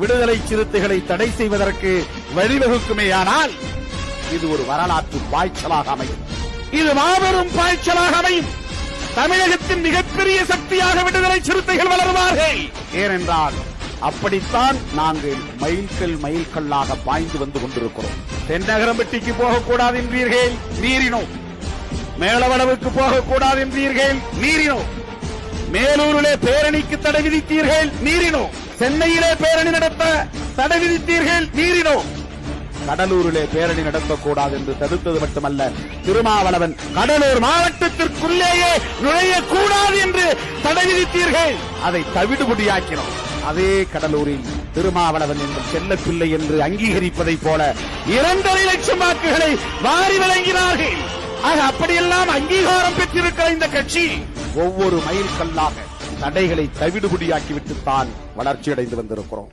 விடுதலை சிறுத்தைகளை தடை செய்வதற்கு வழிவகுக்குமேயானால் இது ஒரு வரலாற்று பாய்ச்சலாக அமையும். இது மாபெரும் பாய்ச்சலாக அமையும். தமிழகத்தின் மிகப்பெரிய சக்தியாக விடுதலை சிறுத்தைகள் வளருவார்கள். ஏனென்றால் அப்படித்தான் நாங்கள் மைல்கள் மைல்கல்லாக பாய்ந்து வந்து கொண்டிருக்கிறோம். தென்னகரம்பட்டிக்கு போகக்கூடாது என்றீர்கள் நீரினோ மேலவளவுக்கு போகக்கூடாது என்றீர்கள் மீறினோம் மேலூரிலே பேரணிக்கு தடை விதித்தீர்கள் மீறினோம் சென்னையிலே பேரணி நடத்த தடை விதித்தீர்கள் மீறினோம் கடலூரிலே பேரணி நடத்தக்கூடாது என்று தடுத்தது மட்டுமல்ல திருமாவளவன் கடலூர் மாவட்டத்திற்குள்ளேயே நுழையக்கூடாது என்று தடை விதித்தீர்கள். அதை தவிடுபடியாக்கினோம். அதே கடலூரில் திருமாவளவன் என்று செல்லப்பிள்ளை என்று அங்கீகரிப்பதைப் போல இரண்டரை லட்சம் வாக்குகளை வாரி வழங்கினார்கள். ஆக அப்படியெல்லாம் அங்கீகாரம் பெற்றிருக்கிற இந்த கட்சி ஒவ்வொரு மைல் கல்லாக தடைகளை தவிடுபடியாக்கிவிட்டுத்தான் வளர்ச்சியடைந்து வந்திருக்கிறோம்.